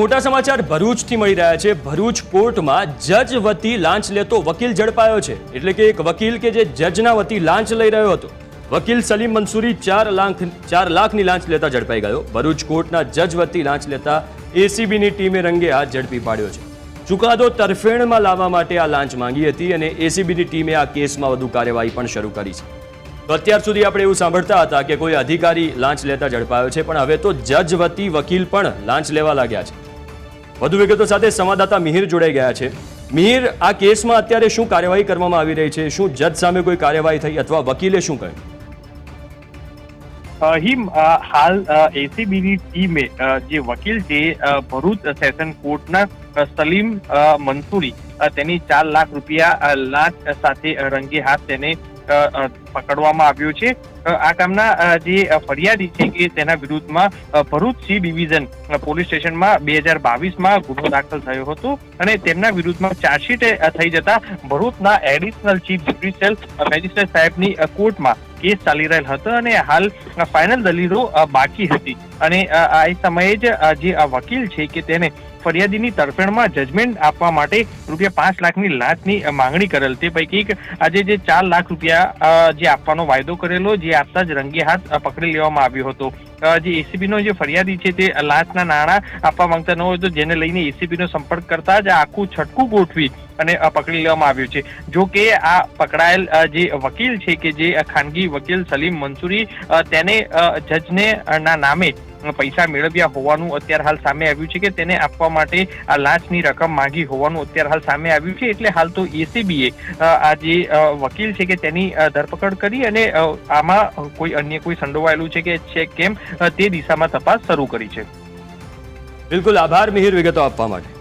મોટા સમાચાર ભરૂચથી મળી રહ્યા છે. ભરૂચ કોર્ટમાં જજ વતી લાંચ લેતો વકીલ ઝડપાયો છે. એટલે કે એક વકીલ કે જે જજના વતી લાંચ લઈ રહ્યો હતો. વકીલ સલીમ મંસૂરી ચાર લાખ, ચાર લાખની લાંચ લેતા ઝડપાઈ ગયો. ભરૂચ કોર્ટના જજ વતી લાંચ લેતા એસીબીની ટીમે રંગે હાથ ઝડપી પાડ્યો છે. ચુકાદો તરફેણમાં લાવવા માટે આ લાંચ માંગી હતી અને એસીબીની ટીમે આ કેસમાં વધુ કાર્યવાહી પણ શરૂ કરી છે. તો અત્યાર સુધી આપણે એવું સાંભળતા હતા કે કોઈ અધિકારી લાંચ લેતા ઝડપાયો છે, પણ હવે તો જજ વતી વકીલ પણ લાંચ લેવા લાગ્યા છે. વધુ વિગતો સાથે સંવાદદાતા મિહિર જોડાઈ ગયા છે. મિહિર, આ કેસમાં અત્યારે શું કાર્યવાહી કરવામાં આવી રહી છે? શું જજ સામે કોઈ કાર્યવાહી થઈ અથવા વકીલે શું કહ્યું? હિમ હાલ એસીબીની ટીમે જે વકીલ છે ભરૂચ સેશન કોર્ટના સલીમ મંસૂરી તેની ચાર લાખ રૂપિયા લાંચ સાથે રંગે હાથ તેને પકડવામાં આવ્યો છે. આ કામના જે ફરિયાદી છે કે તેના વિરુદ્ધમાં ભરૂચ સી ડિવિઝન પોલીસ સ્ટેશનમાં બે હજાર બાવીસમાં ગુનો દાખલ થયો હતો અને તેમના વિરુદ્ધમાં ચાર્જશીટ થઈ જતા ભરૂચના એડિશનલ ચીફ જ્યુડિશિયલ મેજિસ્ટ્રેટ સાહેબની કોર્ટમાં કેસ ચાલી રહેલ હતો અને હાલ ફાઇનલ દલીલો બાકી હતી. અને આ સમયે જ જે વકીલ છે કે તેને ફરિયાદીની તરફેણમાં જજમેન્ટ આપવા માટે રૂપિયા પાંચ લાખની લાંચની માંગણી કરેલ તે પૈકી આજે જે ચાર લાખ રૂપિયા જે આપવાનો વાયદો કરેલો, જે આપતા જ રંગે હાથ પકડી લેવામાં આવ્યો હતો. જે એસીબી નો જે ફરિયાદી છે તે લાંચના નાણાં આપવા માંગતા ન હોય તો જેને લઈને એસીબી નો સંપર્ક કરતા જ આખું છટકું ગોઠવી અને પકડી લેવામાં આવ્યું છે. જો કે, આ પકડાયેલ જે વકીલ છે કે જે ખાનગી વકીલ સલીમ મંસૂરી તેને જજને ના નામે પૈસા મેળવ્યા હોવાનું અત્યારે હાલ સામે આવ્યું છે કે તેને આપવા માટે આ લાંચની રકમ માંગી હોવાનું અત્યારે હાલ સામે આવ્યું છે. એટલે હાલ તો એસીબીએ આ જે વકીલ છે કે તેની ધરપકડ કરી અને આમાં કોઈ અન્ય કોઈ સંડોવાયેલું છે કે છે કેમ તે દિશામાં તપાસ શરૂ કરી છે. બિલકુલ આભાર, મિહિર વિગતો આપવા માટે.